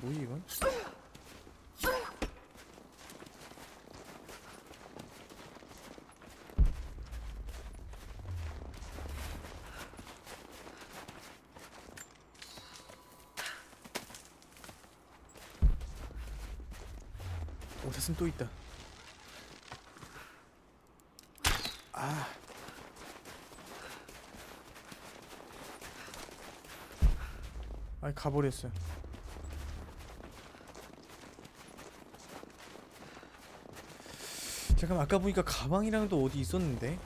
뭐지 이건? 오 사슴 또 있다. 아. 아이 가버렸어요. 잠깐 아까 보니까 가방이랑도 어디 있었는데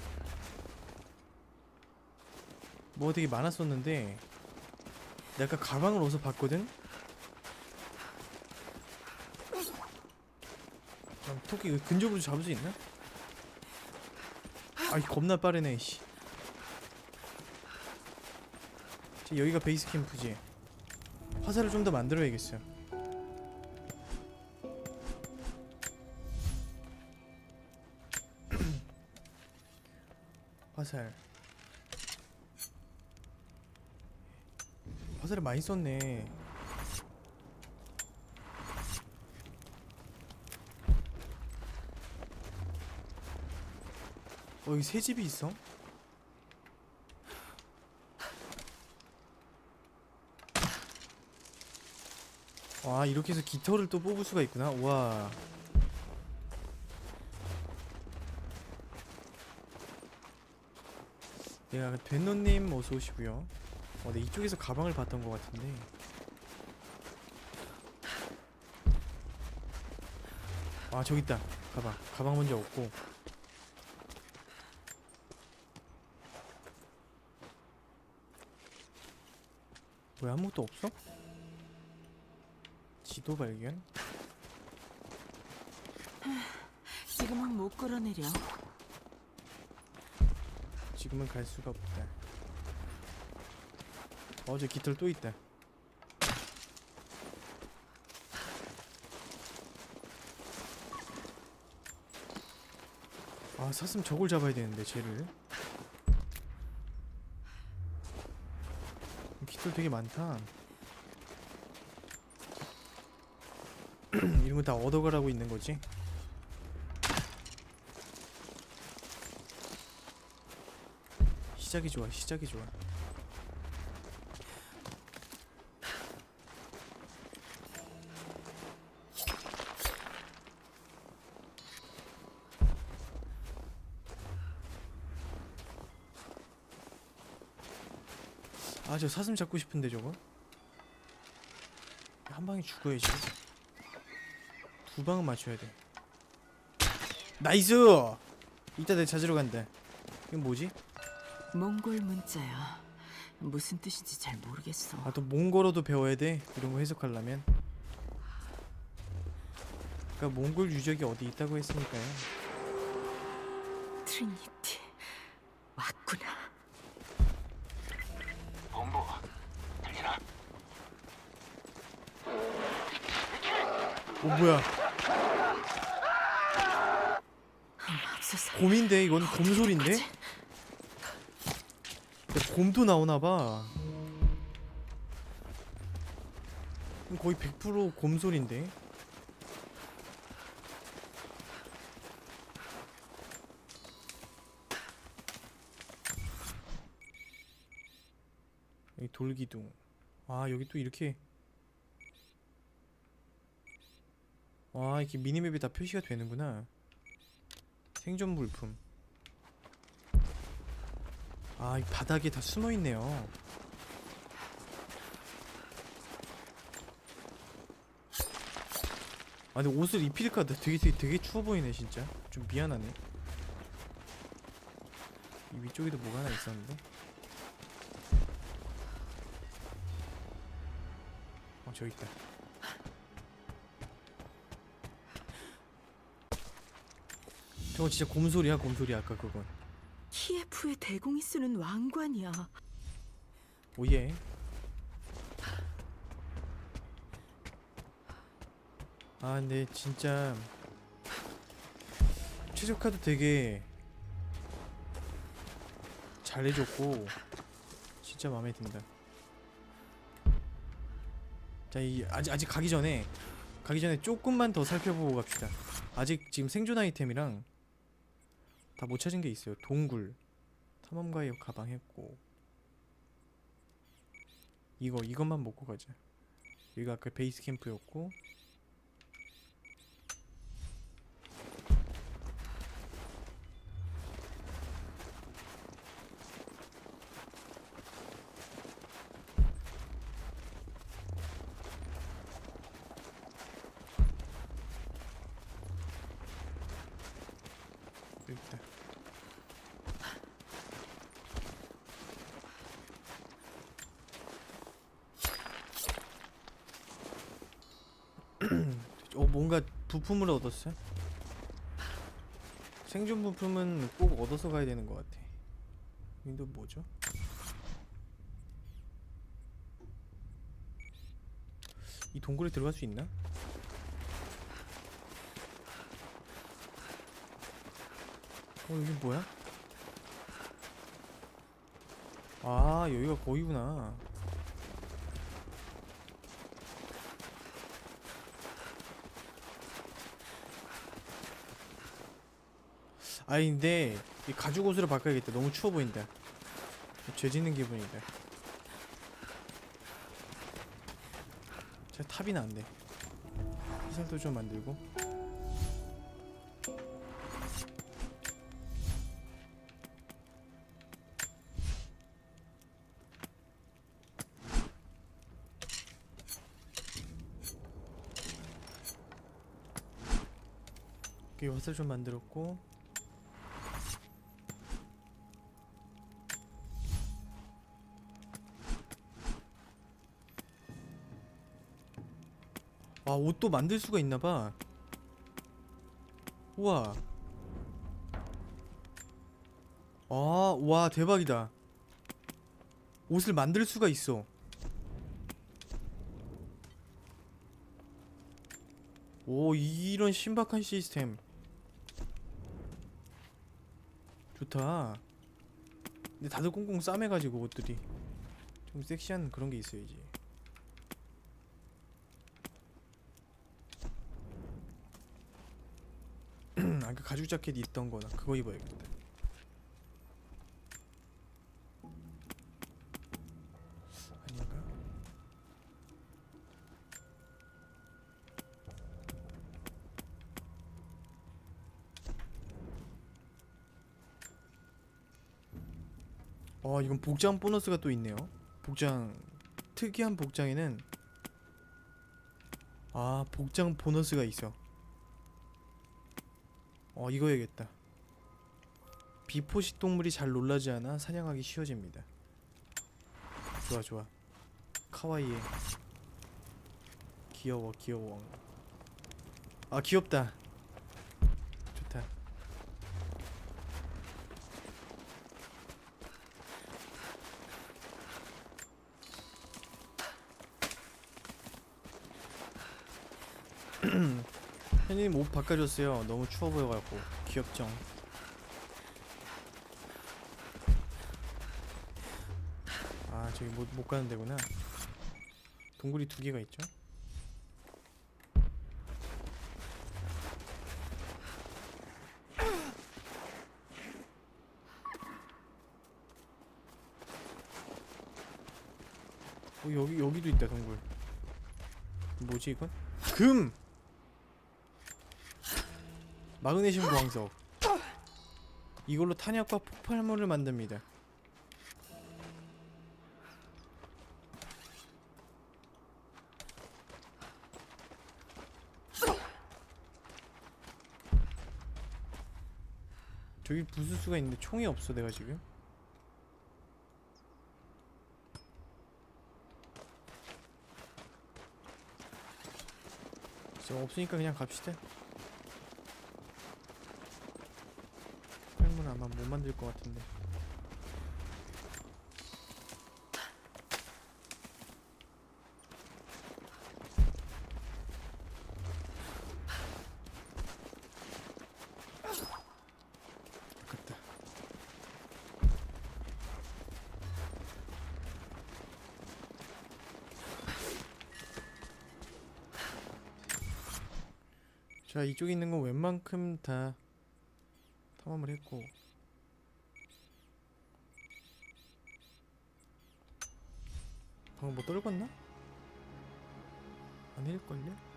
뭐 되게 많았었는데 내가 아까 가방을 어디서 봤거든? 그럼 토끼 이거 근접으로 잡을 수 있나? 아이 겁나 빠르네 씨 자, 여기가 베이스 캠프지 화살을 좀 더 만들어야겠어요 화살. 화살을 많이 썼네. 어 여기 새 집이 있어? 와 이렇게 해서 깃털을 또 뽑을 수가 있구나. 와 내가 된노님 어서 오시고요 어, 네 이쪽에서 가방을 봤던 것 같은데 아 저기 있다 가방 가방 먼저 얻고 왜 아무것도 없어? 지도 발견? 지금은 못 끌어내려. 지금은 갈 수가 없다. 어제 깃털 또 있다. 아 사슴 저걸 잡아야 되는데 쟤를. 깃털 되게 많다. 거다 얻어가라고 있는 거지? 시작이 좋아 시작이 좋아. 아 저 사슴 잡고 싶은데 저거? 한 방에 죽어야지 두 방은 맞춰야 돼. 나이스! 이따 내가 찾으러 간다 이건 뭐지? 몽골 문자야. 무슨 뜻인지 잘 모르겠어. 아 또 몽골어도 배워야 돼 이런 거 해석하려면 그러니까 몽골 유적이 어디 있다고 했으니까요 트리니티 왔구나. 본부 들리나? 오 뭐야 맙소사. 곰인데 이건 곰 소리인데 어떡하지? 근데 곰도 나오나봐. 거의 100%곰 소리인데? 여기 돌기둥. 아 여기 또 이렇게. 와 이렇게 미니맵이 다 표시가 되는구나. 생존 물품 아, 이 바닥에 다 숨어 있네요. 아, 근데 옷을 입힐까? 나 되게, 되게, 되게 추워 보이네, 진짜. 좀 미안하네. 이 위쪽에도 뭐가 하나 있었는데? 어, 저기 있다. 저거 진짜 곰소리야, 곰소리, 아까 그건. 키예프의 대공이 쓰는 왕관이야. 오예. 아 근데 진짜 최적화도 되게 잘해줬고 진짜 마음에 든다. 자, 이 아직 아직 가기 전에 가기 전에 조금만 더 살펴보고 갑시다. 아직 지금 생존 아이템이랑 다 못 찾은 게 있어요. 동굴, 탐험가의 가방 했고 이거 이것만 먹고 가자. 여기가 아까 베이스 캠프였고 여기 있다. 어 뭔가 부품을 얻었어요? 생존 부품은 꼭 얻어서 가야 되는 것 같아. 여기도 뭐죠? 이 동굴에 들어갈 수 있나? 어 여기 뭐야? 아 여기가 거기구나. 아니 근데 이 가죽 옷으로 바꿔야겠다. 너무 추워 보인다. 죄 짓는 기분이다. 제 탑이나 안 돼. 희살도 좀 만들고. 여기 화살 좀 만들었고 아 옷도 만들 수가 있나봐. 우와. 아와 대박이다. 옷을 만들 수가 있어. 오 이런 신박한 시스템. 좋다. 근데 다들 꽁꽁 싸매가지고 옷들이. 좀 섹시한 그런 게 있어야지 아까 가죽 자켓 있던 거나 그거 입어야겠다. 아닌가? 어 이건 복장 보너스가 또 있네요. 복장 특이한 복장에는 아 복장 보너스가 있어. 어 이거 해야겠다. 비포식 동물이 잘 놀라지 않아 사냥하기 쉬워집니다. 좋아 좋아. 카와이에. 귀여워 귀여워. 아 귀엽다. 좋다 현님 옷 바꿔줬어요. 너무 추워 보여갖고 귀엽죠. 아 저기 못, 못 가는 데구나. 동굴이 두 개가 있죠. 어 여기 여기도 있다 동굴. 뭐지 이건? 금! 마그네슘 광석 이걸로 탄약과 폭발물을 만듭니다. 저기 부술 수가 있는데 총이 없어 내가 지금 없으니까 그냥 갑시다 사람들 것 같은데. 자 이쪽에 있는 건 웬만큼 다 탐험을 했고 뭐 떨궜나? 아닐걸요?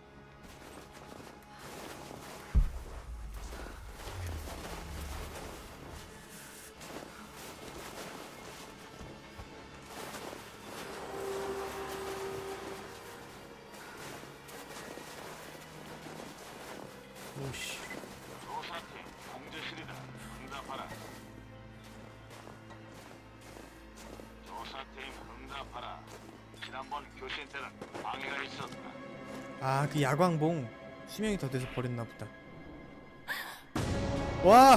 지난번 교신 때는 방해가 있었다. 아 그 야광봉 수명이 더 돼서 버렸나 보다 와!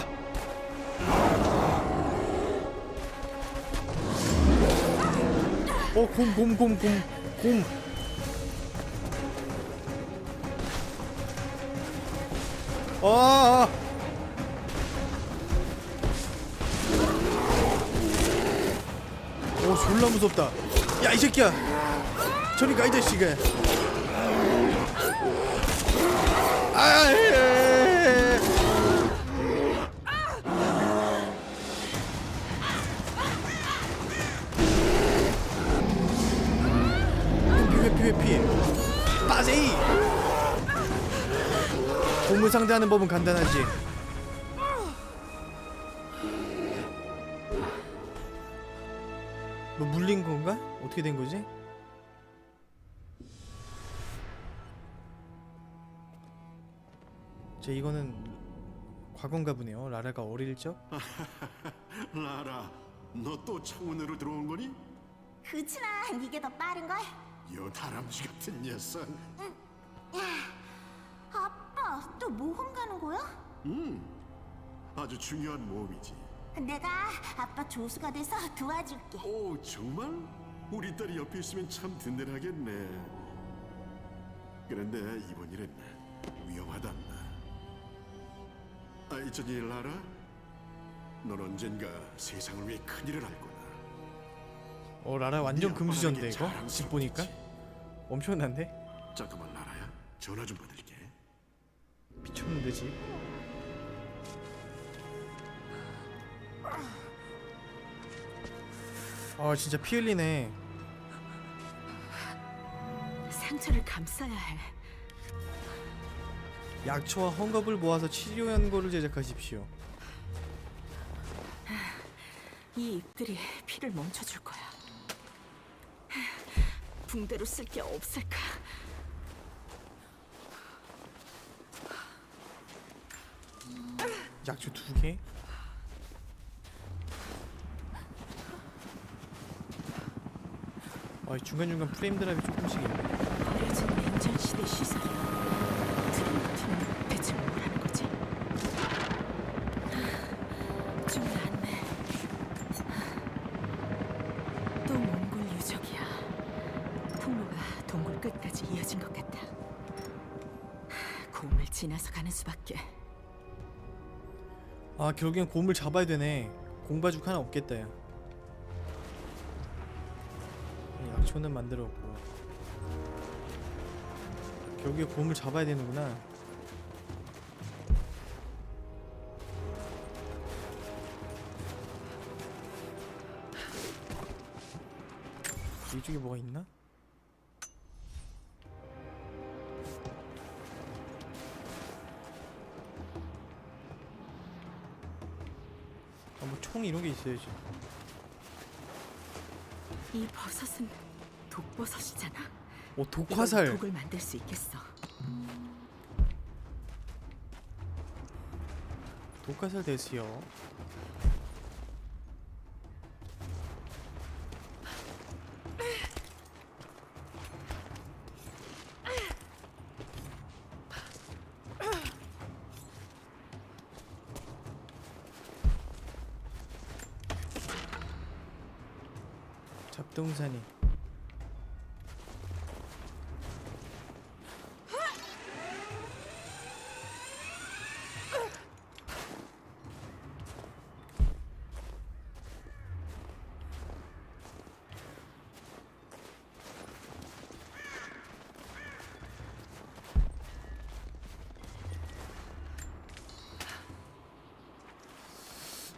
어, 곰, 곰, 곰, 곰, 곰. 아! 아. 오, 졸라 무섭다. 야, 이 새끼야. 저리 가, 이 자식아. 아, 예, 예. 회피 회피 회피 빠세이 곰을 상대하는 법은 간단하지 뭐 물린 건가? 어떻게 된 거지? 자 이거는 과거인가 보네요 라라가 어릴 적 라라, 너 또 창문으로 들어온 거니? 그치만 이게 더 빠른 걸? 요 다람쥐 같은 녀석. 아빠 또 모험 가는 거야? 아주 중요한 모험이지. 내가 아빠 조수가 돼서 도와줄게 오, 정말? 우리 딸이 옆에 있으면 참 든든하겠네. 그런데 이번 일은 위험하단다. 아, 있잖니 라라. 넌 언젠가 세상을 위해 큰 일을 할 거다. 어 라라 완전 네 금수저인데 이거? 집 보니까? 엄청난데? 잠깐만 라라야, 전화 좀 받을게. 미쳤는데 집 아 진짜 피 흘리네 상처를 감싸야 해. 약초와 헝겊을 모아서 치료 연고를 제작하십시오 이 잎들이 피를 멈춰줄 거야. 붕대로 쓸 게 없을까? 약초 두 개? 아 중간중간 프레임 드랍이 조금씩 있네 버려진 냉전 시대 시설이야. 수밖에. 아 결국엔 곰을 잡아야 되네 공바죽 하나 없겠다 야 약초는 만들었고 결국에 곰을 잡아야 되는구나 이쪽에 뭐가 있나? 뭐 총 이런 게 있어야지 이 버섯은 독버섯이잖아. 오 이걸로 독화살 독을 만들 수 있겠어. 독화살 됐어요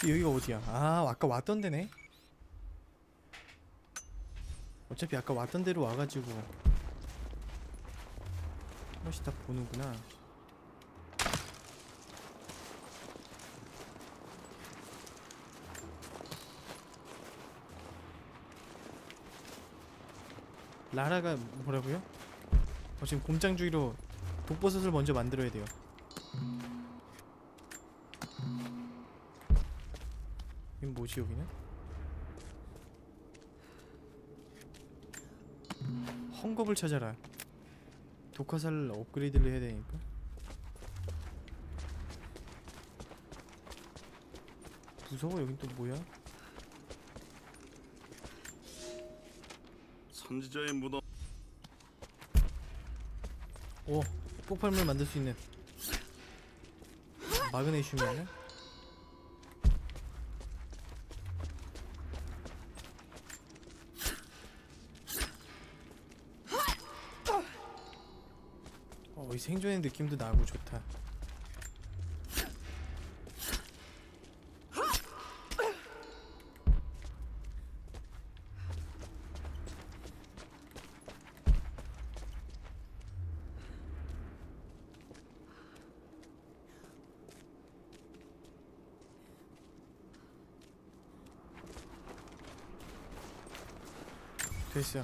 여기가 어디야? 아 아까 왔던 데네. 어차피 아까 왔던 데로 와가지고 한 번씩 다 보는구나. 라라가 뭐라고요? 어, 지금 곰장주의로 독버섯을 먼저 만들어야 돼요. 뭐지 여기는? 헝겊을 찾아라. 독화살을 업그레이드를 해야 되니까. 무서워 여긴 또 뭐야? 선지자의 무덤 오 폭발물 만들 수 있는 마그네슘이네. 어, 이 생존의 느낌도 나고 좋다. 됐어.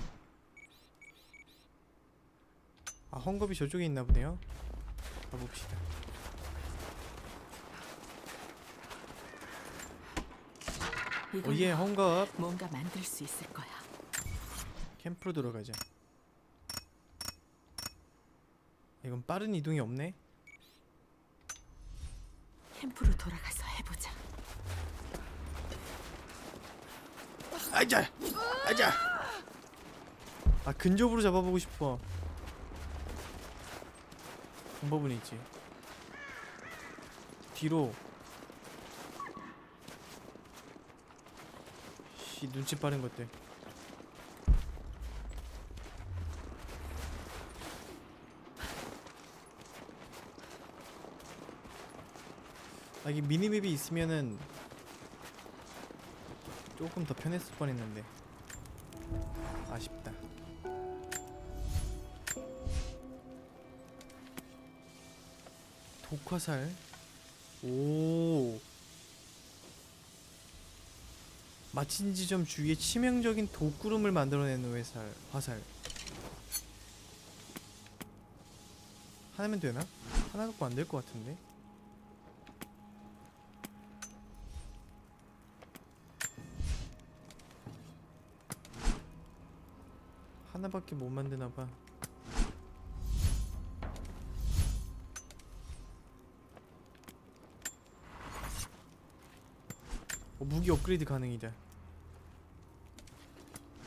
아 헝겊이 저쪽에 있나 보네요. 가봅시다. 오예 헝겊 뭔가 만들 수 있을 거야. 캠프로 들어가자. 이건 빠른 이동이 없네. 캠프로 돌아가서 해보자. 아자, 아자. 아 근접으로 잡아보고 싶어. 방법은 있지. 뒤로. 씨 눈치 빠른 것들. 아 이게 미니맵이 있으면은 조금 더 편했을 뻔했는데 아쉽다. 독화살. 오. 마친 지점 주위에 치명적인 독구름을 만들어내는 회살, 화살. 하나면 되나? 하나 갖고 안 될 것 같은데. 하나밖에 못 만드나 봐. 무기 업그레이드 가능이다.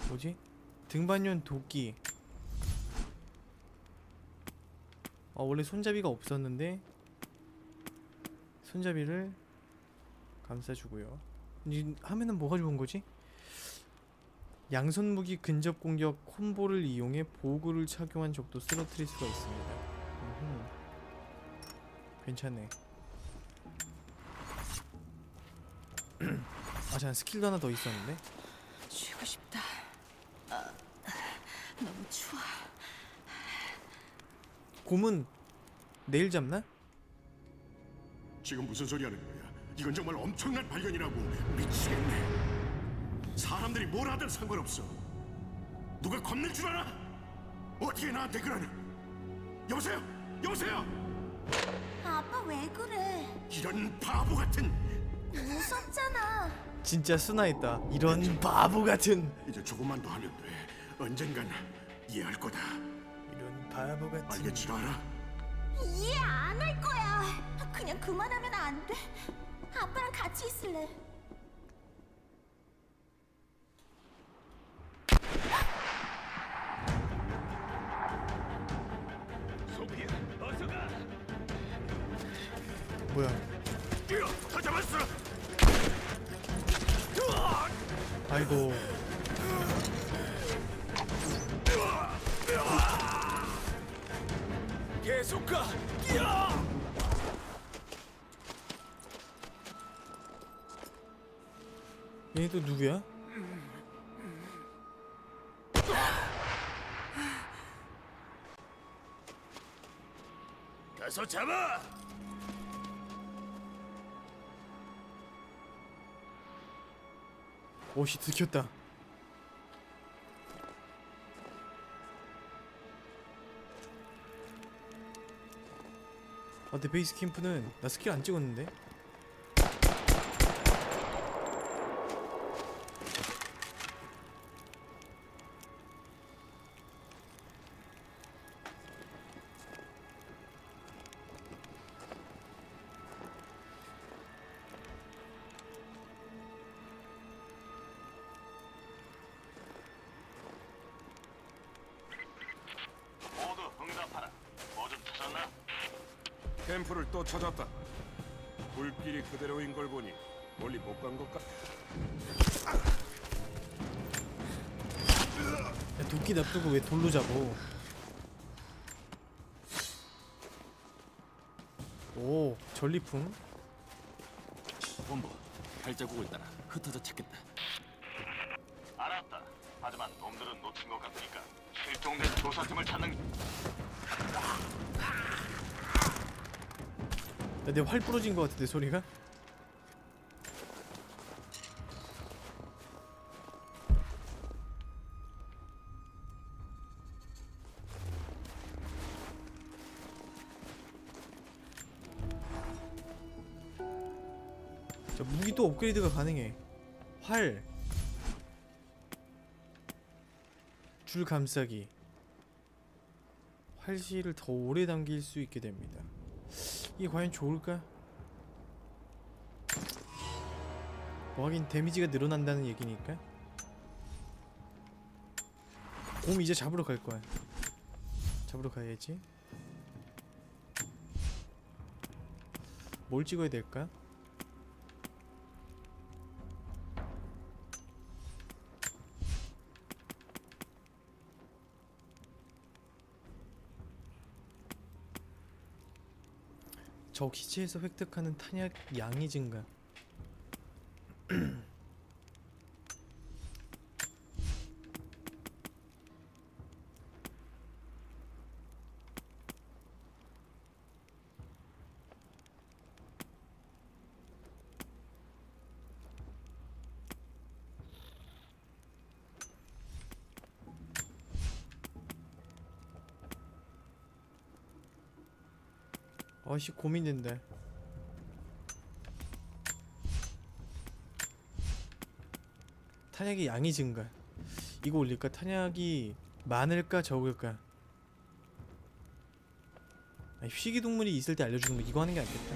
뭐지? 등반용 도끼. 어, 원래 손잡이가 없었는데 손잡이를 감싸주고요. 이 하면은 뭐가 좋은 거지? 양손 무기 근접 공격 콤보를 이용해 보호구를 착용한 적도 쓰러뜨릴 수가 있습니다. 음흠. 괜찮네. 아, 잠깐 스킬도 하나 더 있었는데. 쉬고 싶다. 아, 너무 추워. 곰은 내일 잡나? 지금 무슨 소리 하는 거야? 이건 정말 엄청난 발견이라고 미치겠네. 사람들이 뭘 하든 상관없어. 누가 겁낼 줄 알아? 어떻게 나한테 그러냐? 여보세요? 여보세요? 아빠 왜 그래? 이런 바보 같은 무섭잖아. 진짜 순화했다. 이런 바보 같은. 이제 조금만 더 하면 돼. 언젠간 이해할 거다. 이런 바보 같은. 알겠지 알아? 이해 안 할 거야. 그냥 그만하면 안 돼. 아빠랑 같이 있을래. 뭐야? 뛰어! 다 잡았어! 아이고. 계속 가! 얘또 누구야? 가서 잡아! 오씨 들켰다 아, 내 베이스 캠프는 나 스킬 안 찍었는데? 캠프를 또 찾았다. 불길이 그대로인 걸 보니 멀리 못 간 것 같. 야, 도끼 놔두고 왜 돌로 잡어? 오, 전리품. 본부 발자국을 따라 흩어져 찾겠다. 알았다. 하지만 놈들은 놓친 것 같으니까 실종된 조사팀을 찾는 야, 내활 부러진 것 같은데 소리가? 자 무기도 업그레이드가 가능해. 활. 줄 감싸기. 활시를 더 오래 당길 수 있게 됩니다 이게 과연 좋을까? 뭐 하긴 데미지가 늘어난다는 얘기니까 곰 이제 잡으러 갈 거야 잡으러 가야지 뭘 찍어야 될까? 저 기체에서 획득하는 탄약 양이 증가 아씨 고민된다 탄약의 양이 증가 이거 올릴까? 탄약이 많을까 적을까? 아니, 희귀 동물이 있을 때 알려주는 거 이거 하는 게 낫겠다?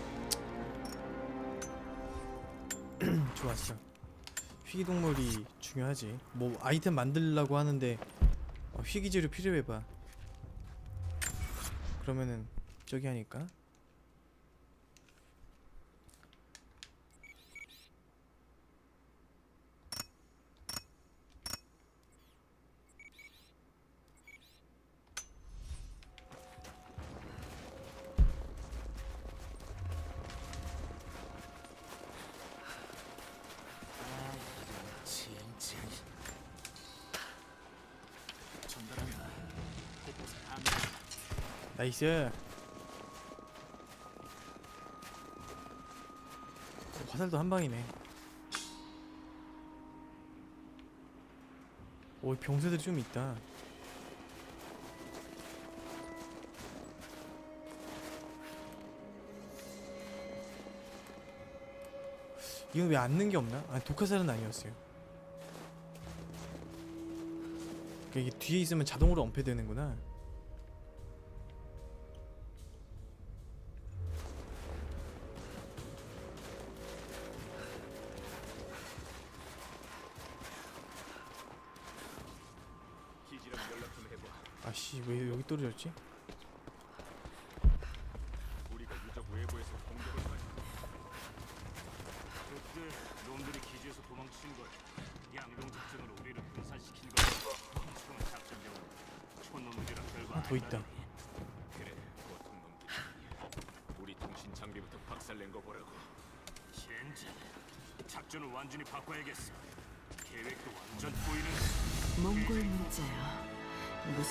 좋았어 희귀 동물이 중요하지. 뭐 아이템 만들려고 하는데 어, 희귀 재료 필요해봐. 그러면은 저기 하니까 나이스. 화살도 한 방이네. 오 병세들이 좀 있다. 이건 왜 앉는 게 없나? 아 독화살은 아니었어요. 그러니까 이게 뒤에 있으면 자동으로 엄폐되는구나 떨어졌지?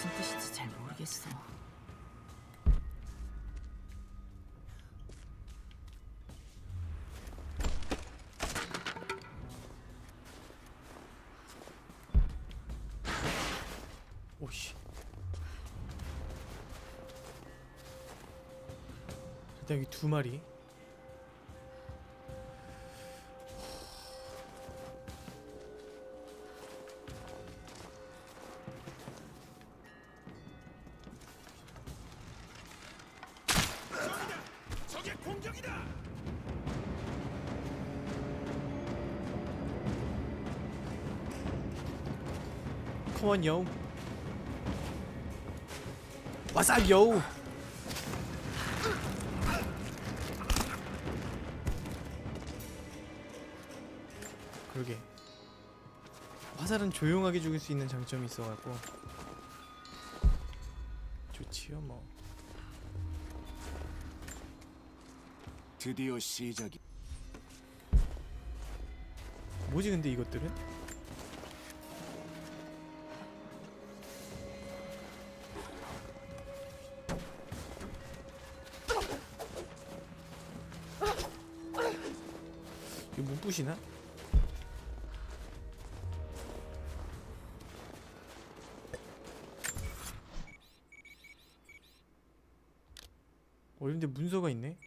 무슨 뜻인지 잘 모르겠어. 오씨. 일단 여기 두 마리. 컴온 요. 와사 요. 그러게. 화살은 조용하게 죽일 수 있는 장점이 있어갖고 좋지요 뭐. 드디어 시작이. 뭐지 근데 이것들은? 부시나? 어 근데 문서가 있네?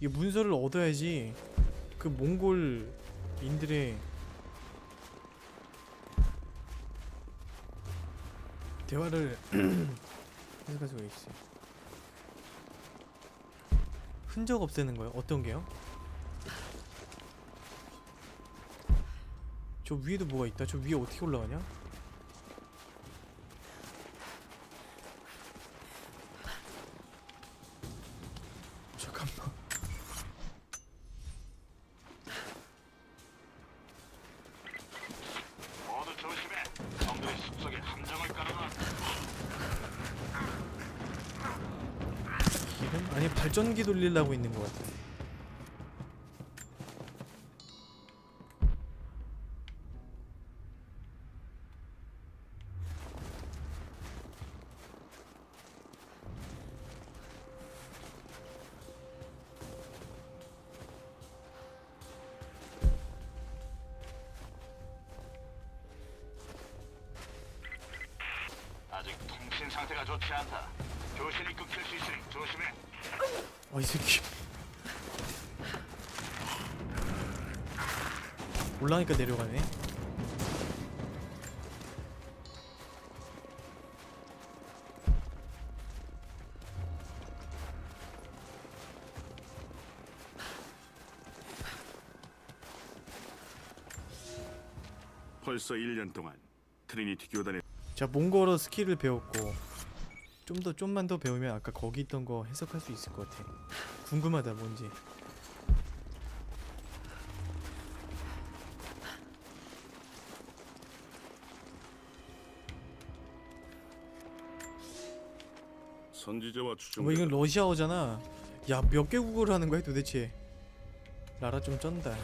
이 문서를 얻어야지 그 몽골인들의 대화를 해석할 수가 있어요. 흔적 없애는 거요? 어떤 게요? 저 위에도 뭐가 있다. 저 위에 어떻게 올라가냐? 돌리려고 있는 것 같아. 어이 새끼. 올라가니까 내려가네. 벌써 1년 동안 트리니티 교단의 자 몽골어 스킬을 배웠고 좀 더 좀만 더 배우면 아까 거기 있던 거 해석할 수 있을 것 같아. 궁금하다 뭔지. 선지자와 추종. 뭐 이건 러시아어잖아. 야 몇 개국어를 하는 거야 도대체? 라라 좀 쩐다.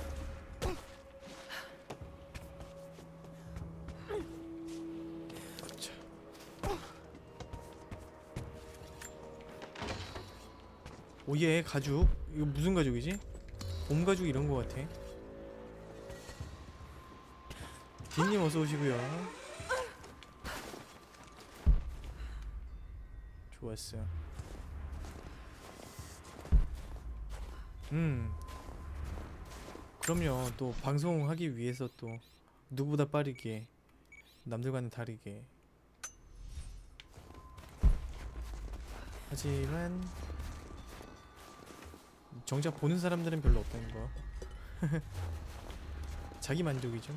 오예 가죽 이거 무슨 가죽이지? 봄 가죽 이런 거 같아. 딘님 어서 오시고요. 좋았어. 음. 그럼요. 또 방송하기 위해서 또 누구보다 빠르게 남들과는 다르게. 하지만 정작 보는 사람들은 별로 없다는 거. 자기 만족이죠.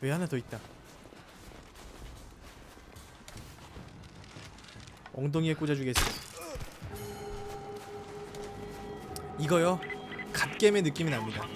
왜 하나 더 있다. 엉덩이에 꽂아주겠어. 이거요. 갓겜의 느낌이 납니다.